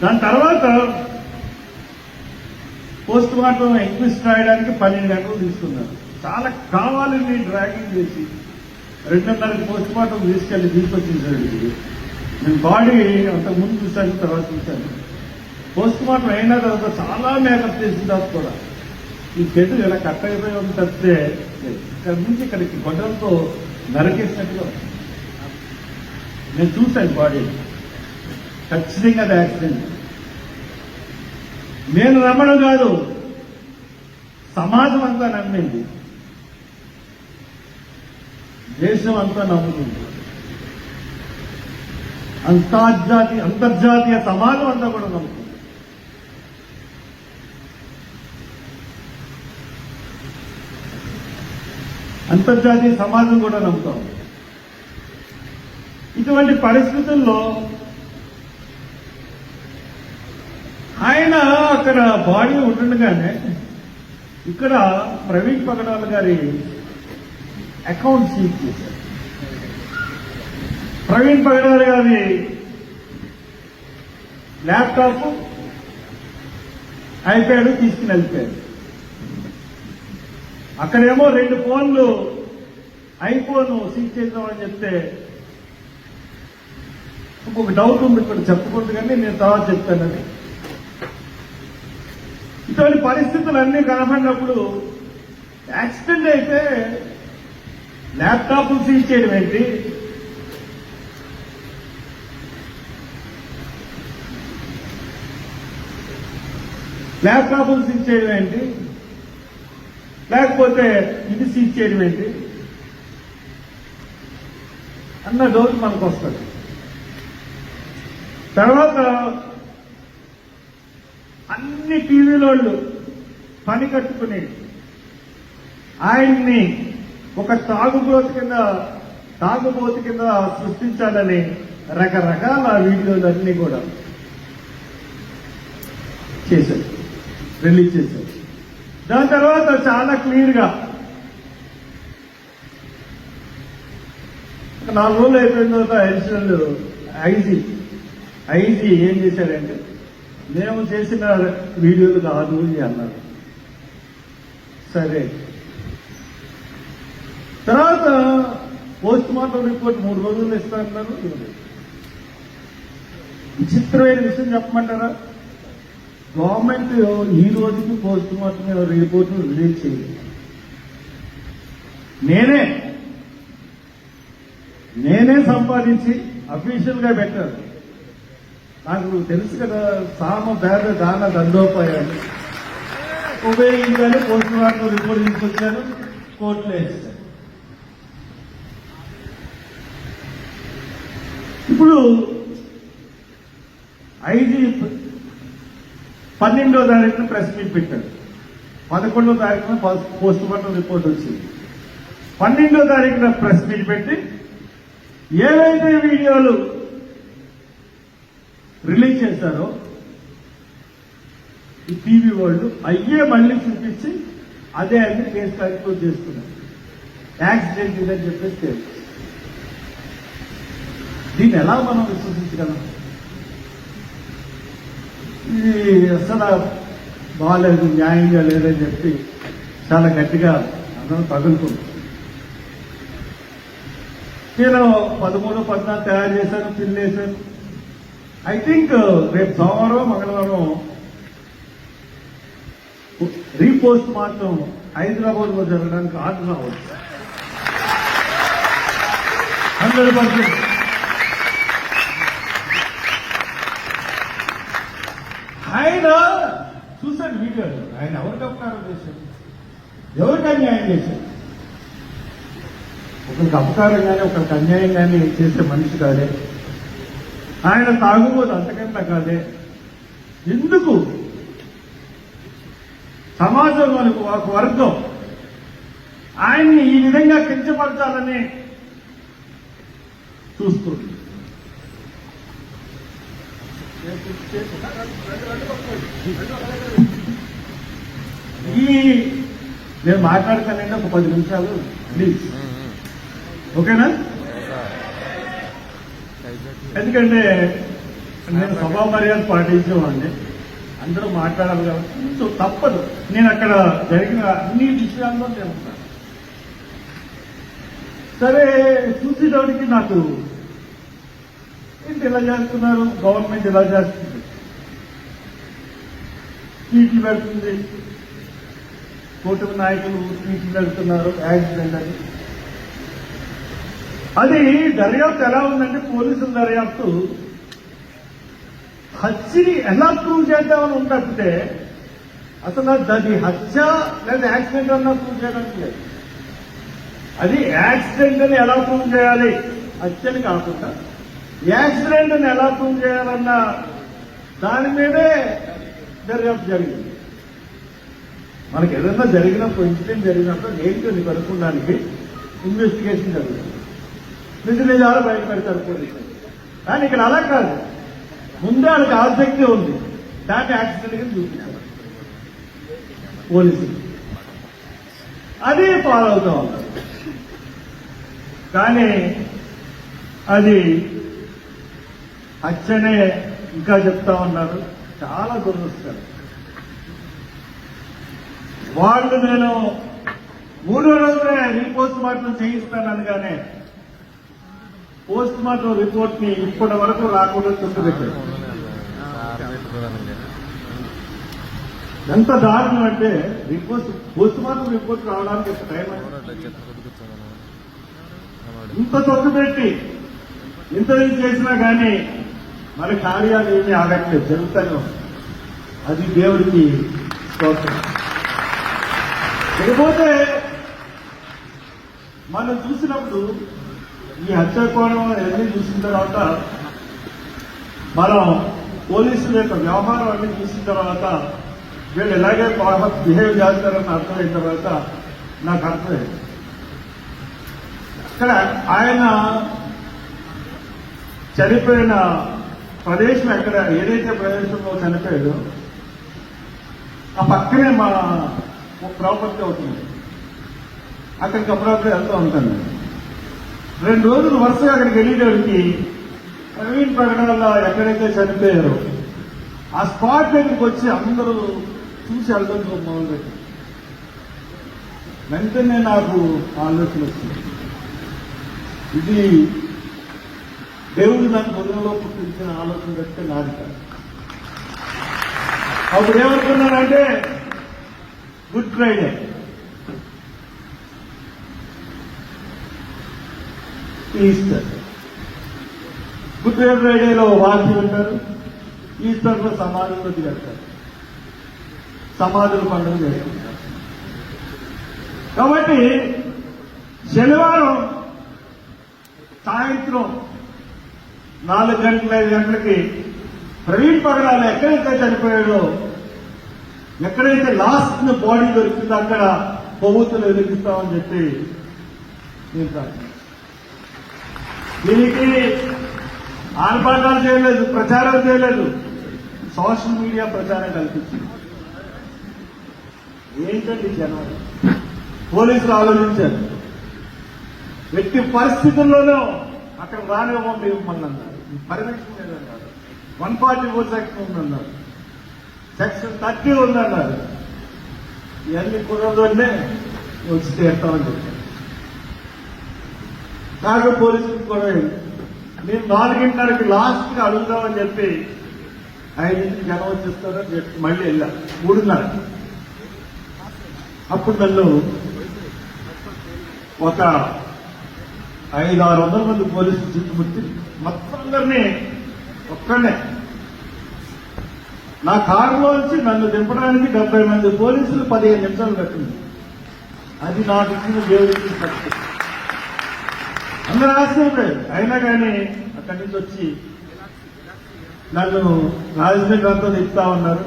దాని తర్వాత post mortem ఎంక్విస్ట్ రాయడానికి పన్నెండు గంటలు తీసుకున్నారు. చాలా కావాలని డ్రాగింగ్ చేసి రెండున్నరకు పోస్ట్ మార్టం తీసుకెళ్ళి తీసుకొచ్చేసాడు నేను బాడీ అంతకు ముందు చూశాను తర్వాత చూశాను. పోస్ట్ మార్టం అయిన తర్వాత చాలా మేకప్ చేసిన తర్వాత కూడా ఈ చెట్టు ఇలా కట్ అయిపోయి ఉంది తప్పితే ఇక్కడ నుంచి ఇక్కడికి గొడ్డలతో నరికేసినట్టుగా నేను చూశాను బాడీ ఖచ్చితంగా అది యాక్సిడెంట్ నేను నమ్మడం కాదు. సమాజం అంతా నమ్మింది. దేశం అంతా నమ్ముతుంది. అంతర్జాతీయ అంతర్జాతీయ సమాజం అంతా కూడా నమ్ముతుంది. అంతర్జాతీయ సమాజం కూడా నమ్ముతాం. ఇటువంటి పరిస్థితుల్లో ఆయన అక్కడ బాడీ ఉండగానే ఇక్కడ ప్రవీణ్ పగడాల గారి అకౌంట్ సీజ్ చేశారు. ప్రవీణ్ పగడాల గారి ల్యాప్టాప్ ఐప్యాడ్ తీసుకుని వెళ్ళిపోయారు. అక్కడేమో రెండు ఫోన్లు ఐఫోన్ సీజ్ చేద్దామని చెప్తే ఇంకొక డౌట్ ఉంది ఇక్కడ చెప్పకూడదు కానీ నేను తర్వాత చెప్తానని. ఇటువంటి పరిస్థితులు అన్ని కనబడినప్పుడు యాక్సిడెంట్ అయితే ల్యాప్టాప్ సీజ్ చేయడం ఏంటి? ల్యాప్టాప్ సీజ్ చేయడం ఏంటి? లేకపోతే ఇది సీజ్ చేయడం ఏంటి? అన్న డౌట్ మనకు వస్తుంది తర్వాత అన్ని టీవీలోళ్ళు పని కట్టుకుని ఆయన్ని ఒక తాగుబోతు కింద తాగుబోతు కింద సృష్టించాలని రకరకాల వీడియోలు అన్ని కూడా చేశారు. రిలీజ్ చేశారు. దాని తర్వాత చాలా క్లియర్గా నాలుగు రోజులు అయిపోయిన తర్వాత అడిషనల్ ఐజీ ఐజీ ఏం చేశాడంటే మేము చేసిన వీడియోలు కాదు అని అన్నారు. సరే. తర్వాత పోస్ట్ మార్టం రిపోర్ట్ మూడు రోజులు ఇస్తానన్నారు విచిత్రమైన విషయం చెప్పమంటారా? గవర్నమెంట్ ఈ రోజుకి పోస్ట్ మార్టం రిపోర్ట్ రిలీజ్ చేయలేదు. నేనే నేనే సంపాదించి అఫీషియల్గా పెట్టాను. నాకు తెలుసు కదా సామ భేద దాన దండోపాయాలు. ఉపయోగించాలి పోస్ట్ మార్టం రిపోర్ట్ తీసుకొచ్చాను కోర్టులో వేస్తాను ఇప్పుడు ఐదు పన్నెండో తారీఖున ప్రెస్ మీట్ పెట్టాడు పదకొండో తారీఖున పోస్ట్ మార్టం రిపోర్ట్ వచ్చింది. పన్నెండో తారీఖున ప్రెస్ మీట్ పెట్టి ఏవైతే వీడియోలు రిలీజ్ చేశారో ఈ టీవీ వాళ్ళు అయ్యే మళ్ళీ చూపించి అదే అన్ని కేసు కన్క్లూడ్ చేస్తున్నారు. యాక్సిడెంట్ ఇదని చెప్పేసి తెలుసు దీన్ని ఎలా మనం విశ్వసించగలం? ఇది అసలు బాగాలేదు న్యాయంగా లేదని చెప్పి చాలా గట్టిగా అందరం తగులుకుంటుంది నేను పదమూడు పద్నాలుగు తయారు చేశాను పిల్లేశాను ఐ థింక్ uh, రేపు సోమవారం మంగళవారం రీపోస్ట్ మాత్రం హైదరాబాద్లో జరగడానికి ఆర్డర్ రావచ్చు. Hundred percent. ఆయన చూశాను వీడియోలు ఆయన ఎవరికి అపకారం చేశారు ఎవరికి అన్యాయం చేశారు ఒకరికి అపకారం కానీ ఒకరికి అన్యాయం కానీ చేసే మనిషి కాదే. ఆయన తాగుబోదు అంతకంటే కాదే ఎందుకు? సమాజంలోని ఒక వర్గం ఆయన్ని ఈ విధంగా కించపరచాలని చూస్తుంది. ఈ నేను మాట్లాడతానంటే ఒక పది నిమిషాలు ప్లీజ్ ఓకేనా? ఎందుకంటే నేను సభా మర్యాద పాటించేవాడిని అందరూ మాట్లాడాలి కాబట్టి సో తప్పదు. నేను అక్కడ జరిగిన అన్ని విషయాల్లో నేను సరే చూసేటప్పటికి నాకు ఏంటి ఇలా చేస్తున్నారు? గవర్నమెంట్ ఇలా చేస్తుంది? స్పీచ్లు పెడుతుంది. కూటమి నాయకులు స్పీచ్లు పెడుతున్నారు. యాక్సిడెంట్ అని. అది దర్యాప్తు ఎలా ఉందంటే పోలీసుల దర్యాప్తు. హత్యని ఎలా ప్రూవ్ చేద్దామని ఉంటే అసలు అది హత్య లేదా యాక్సిడెంట్ అన్నా ప్రూవ్ చేయడానికి లేదు. అది యాక్సిడెంట్ అని ఎలా ప్రూవ్ చేయాలి? హత్యని కాకుండా యాక్సిడెంట్ అని ఎలా ప్రూవ్ చేయాలన్న దాని మీదే దర్యాప్తు జరిగింది. మనకి ఏదైనా జరిగినప్పుడు ఇన్సిడెంట్ జరిగినప్పుడు ఏంటో కనుక్కోడానికి ఇన్వెస్టిగేషన్ జరుగుతుంది. నిజ నిజాలు బయట పెడతారు పోలీసులు. కానీ ఇక్కడ అలా కాదు. ముందే వాళ్ళకి ఆసక్తి ఉంది. దాన్ని యాక్సిడెంట్గా చూపించారు పోలీసులు. అదే ఫాలో అవుతా ఉంటారు కానీ అది అచ్చనే ఇంకా చెప్తా ఉన్నారు. చాలా దురదృష్టం. వాళ్ళు నేను మూడో రోజునే రీపోస్ట్ మార్టం చేయిస్తాననగానే పోస్ట్ మార్టం రిపోర్ట్ని ఇప్పటి వరకు రాకుండా చుట్టుపెట్టారు. ఎంత దారుణం అంటే రిపోర్ట్ పోస్ట్ మార్టం రిపోర్ట్ రావడానికి టైం ఇంత తొక్కు పెట్టి ఇంత చేసినా కానీ మన కార్యాలు ఏమీ ఆగట్లేదు జరుగుతానే అది దేవుడికి స్తోత్రం. ఇకపోతే మనం చూసినప్పుడు ఈ హత్య కోణం చూసిన తర్వాత మనం పోలీసుల యొక్క వ్యవహారం అన్ని చూసిన తర్వాత వీళ్ళు ఎలాగే బిహేవ్ చేస్తారని అర్థమైన తర్వాత నాకు అర్థమైంది ఇక్కడ ఆయన చనిపోయిన ప్రదేశం ఎక్కడ ఏదైతే ప్రదేశంలో చనిపోయాడో ఆ పక్కనే మా ప్రాపర్టీ అవుతుంది అక్కడికి అప్పుడప్పుడు వెళ్తూ ఉంటాను నేను. రెండు రోజులు వరుసగా అక్కడికి వెళ్ళేటోడికి ప్రవీణ్ ప్రకటనలో ఎక్కడైతే చనిపోయారో ఆ స్పాట్ దగ్గరికి వచ్చి అందరూ చూసి వెళ్ళడం మొదలుపెట్టి వెంటనే నాకు ఆలోచన వచ్చింది. ఇది దేవుడు నాకు హృదయంలో పుట్టించిన ఆలోచన పెడితే నాది కాదు. అప్పుడు ఏమనుకున్నానంటే గుడ్ ఫ్రైడే. ఈస్టర్. గుడ్ ఫ్రైడేలో వాకి ఉంటారు. ఈస్టర్లో సమాధులు దిగడతారు సమాధుల పండుగ చేసుకుంటారు. కాబట్టి శనివారం సాయంత్రం నాలుగు గంటల ఐదు గంటలకి ప్రవీణ్ పగడాలు ఎక్కడైతే చనిపోయాడో ఎక్కడైతే లాస్ట్ బాడీ దొరికిందో అక్కడ కొవ్వొత్తులు వెలిగిస్తామని చెప్పి నేను దీనికి ఆర్భాటాలు చేయలేదు ప్రచారం చేయలేదు. సోషల్ మీడియా ప్రచారం కల్పించింది. ఏంటండి జనం పోలీసులు ఆలోచించారు. ఎట్టి పరిస్థితుల్లోనూ అక్కడ రానివ్వండి ఇవ్వమని అన్నారు. పర్మిషన్ లేదన్నారు. వన్ ఫార్టీ ఫోర్ సెక్షన్ ఉందన్నారు సెక్షన్ థర్టీ ఉందన్నారు ఇవన్నీ కుదరదంటే వచ్చి తీస్తామని చెప్పారు. కాగా పోలీసులు కూడా నేను నాలుగింటిన్నరకి లాస్ట్ అడుగుదామని చెప్పి ఐదింటికి జనం వచ్చేస్తారని చెప్పి మళ్ళీ వెళ్ళా మూడున్నర అప్పుడు నన్ను ఒక ఐదు ఆరు వందల మంది పోలీసులు చుట్టుముట్టి మొత్తం అందరినీ ఒక్కడే నా కారులోంచి నన్ను దింపడానికి డెబ్బై మంది పోలీసులు పదిహేను నిమిషాలు పెట్టింది. అది నాకు ఇచ్చిన దేవుడికి అట్లా అందరూ అయినా కానీ అక్కడి నుంచి వచ్చి నన్ను రాజశేఖరంతో అంతా తిప్పుతా ఉన్నారు.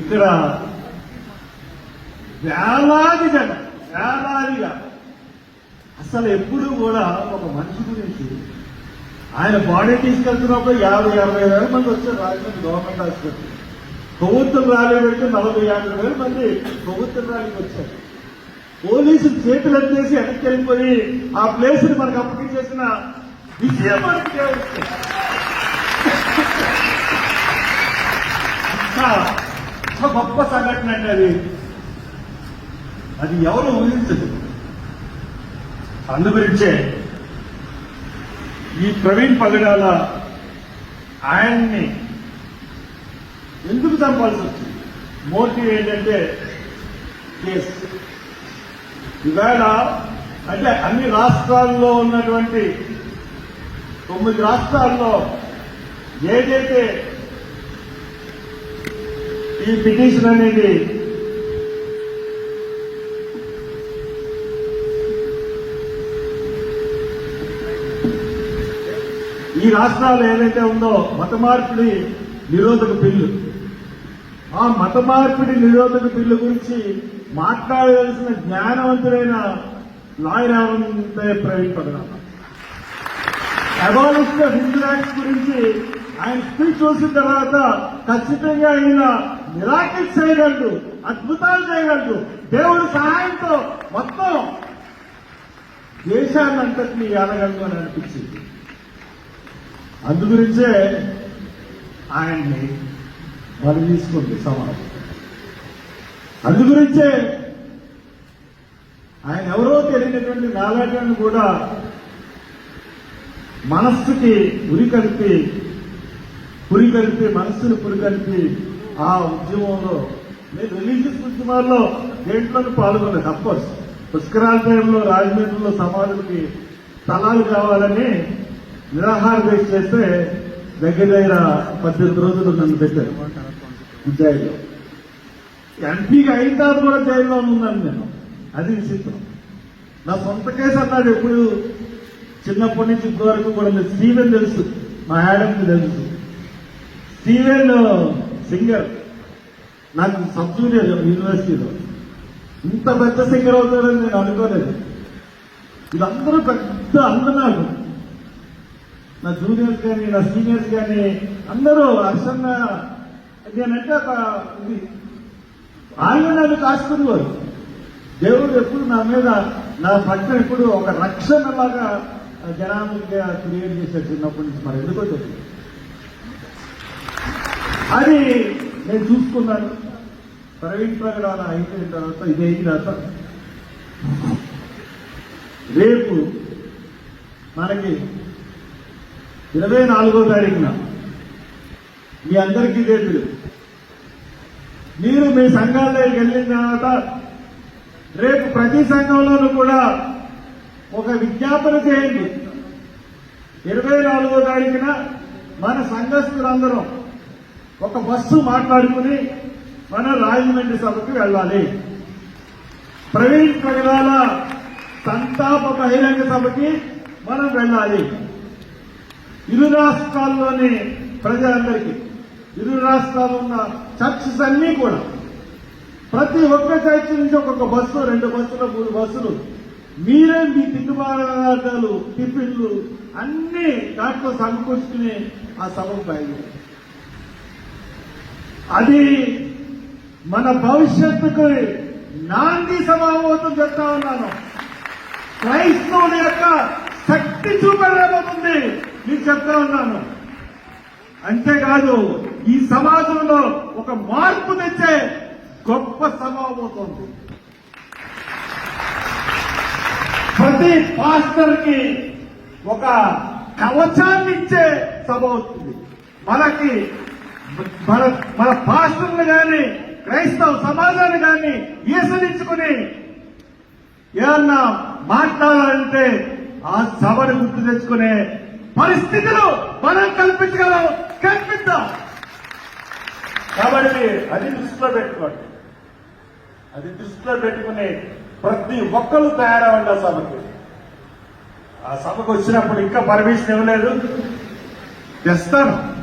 ఇక్కడ వేలాది జనం వేలాదిగా అసలు ఎప్పుడు కూడా ఒక మనిషి గురించి ఆయన బాడీ తీసుకెళ్తున్నప్పుడు యాభై యాభై వేల మంది వచ్చారు రాజమండ్రి గవర్నమెంట్ హాస్పిటల్. ప్రభుత్వం ర్యాలీ పెడితే నలభై యాభై వేల మంది ప్రభుత్వం ర్యాలీకి వచ్చారు. పోలీసులు చేతులు ఎత్తేసి వెనక్కి వెళ్ళిపోయి ఆ ప్లేస్ని మనకు అప్పగించేసిన విషయం మనకి గొప్ప సంఘటన అండి అది. అది ఎవరు ఊహించదు. అందుగురించే ఈ ప్రవీణ్ పగడాల ఆయన్ని ఎందుకు చంపాల్సి వచ్చింది? మోటివ్ ఏంటంటే కేసు. ఇవాళ అంటే అన్ని రాష్ట్రాల్లో ఉన్నటువంటి తొమ్మిది రాష్ట్రాల్లో ఏదైతే ఈ పిటిషన్ అనేది ఈ రాష్ట్రాలు ఏదైతే ఉందో మత మార్పిడి నిరోధక బిల్లు ఆ మత మార్పిడి నిరోధక బిల్లు గురించి మాట్లాడవలసిన జ్ఞానవంతుడైన లాయర్ ఎవరంటే ప్రవీణ్ పగడాల అబాలిస్ట్ హిందూ గురించి ఆయన స్పీచ్ చూసిన తర్వాత ఖచ్చితంగా ఆయన మిరాకిల్స్ చేయగలడు అద్భుతాలు చేయగలడు. దేవుడి సహాయంతో మొత్తం దేశాన్నంతటినీ ఏలగలడు అని అనిపించింది. అందు గురించే ఆయన్ని బలి తీసుకుంది సమాజం అందుగురించే ఆయన ఎవరో తెలియనటువంటి నాలాటను కూడా మనస్సుకి ఉరి కలిపి పురి కలిపి మనస్సును పురి కలిపి ఆ ఉద్యమంలో నేను రిలీజియస్ ఉద్యమాల్లో దేంట్లోనూ పాల్గొనలేదు. అఫ్కోర్స్ పుష్కరాల టైంలో రాజమండ్రిలో సమాధులకి స్థలాలు కావాలని నిరాహార దీక్ష చేస్తే దగ్గర దగ్గర పద్దెనిమిది రోజులు నన్ను పెట్టారు. జైల్లో ఎంపీకి అయిన తర్వాత కూడా జైల్లో ఉన్నాను నేను. అది విచిత్రం. నా సొంత కేసు అన్నాడు ఎప్పుడు. చిన్నప్పటి నుంచి ఇప్పటి కూడా లేదు స్టీవెన్ తెలుసు. మా యాడమ్కి తెలుసు. Steven singer. నాకు సబ్ జూనియర్ యూనివర్సిటీలో. ఇంత పెద్ద సింగర్ అవుతాడని నేను అనుకోలేదు. వీళ్ళందరూ పెద్ద అందనాలు నా జూనియర్స్ కానీ నా సీనియర్స్ కానీ అందరూ అర్షంగా నేనంటే ఒక ఇది ఆయన నన్ను కాసుకునేవారు. దేవుడు ఎప్పుడు నా మీద నా పట్ల ఎప్పుడు ఒక రక్షణలాగా జనానికి క్రియేట్ చేశాడు చిన్నప్పటి నుంచి మరి ఎందుకో తెలియదు అది నేను చూసుకున్నాను. ప్రవీణ్ ప్రకటన అయిపోయిన తర్వాత ఇది అయిన తర్వాత రేపు మనకి ఇరవై నాలుగో తారీఖున మీ అందరికీ ఇదే తెలుసు మీరు మీ సంఘాల్లోకి వెళ్ళిన తర్వాత రేపు ప్రతి సంఘంలోనూ కూడా ఒక విజ్ఞాపన చేయండి. ఇరవై నాలుగో తారీఖున మన సంఘస్థులందరం ఒక బస్సు మాట్లాడుకుని మన రాజమండ్రి సభకు వెళ్ళాలి. ప్రవీణ్ ప్రగడాల సంతాప బహిరంగ సభకి మనం వెళ్ళాలి. ఇరు రాష్ట్రాల్లోని ప్రజలందరికీ. ఇరు రాష్ట్రాల్లో ఉన్న చర్చెస్ అన్నీ కూడా. ప్రతి ఒక్క చర్చ్ నుంచి ఒక్కొక్క బస్సు రెండు బస్సులు మూడు బస్సులు. మీరే మీ తిట్టుబాటాలు టిఫిన్లు అన్ని దాంట్లో సమకూర్చుకుని ఆ సభకు బయలుదేరారు. అది మన భవిష్యత్తుకు నాంది సమావేశం చెప్తా ఉన్నాను. క్రైస్తవుల యొక్క శక్తి చూపలేకపోతుంది. మీకు చెప్తా ఉన్నాను. అంతేకాదు ఈ సమాజంలో ఒక మార్పు తెచ్చే గొప్ప సమాబోతోంది ప్రతి పాస్టర్కి ఒక కవచాన్ని ఇచ్చే సభ అవుతుంది. మనకి మన మన పాస్టర్లు గాని క్రైస్తవ సమాజాన్ని కానీ ఈసరించుకుని ఏమన్నా మాట్లాడాలంటే ఆ సభను గుర్తు తెచ్చుకునే పరిస్థితులు మనం కల్పించగలం. కల్పిద్దాం. కాబట్టి అది దృష్టిలో పెట్టుకోండి. అది దృష్టిలో పెట్టుకుని ప్రతి ఒక్కరు తయారవ్వండి ఆ సభకి. ఆ సభకు వచ్చినప్పుడు ఇంకా పర్మిషన్ ఇవ్వలేదు. తెస్తాను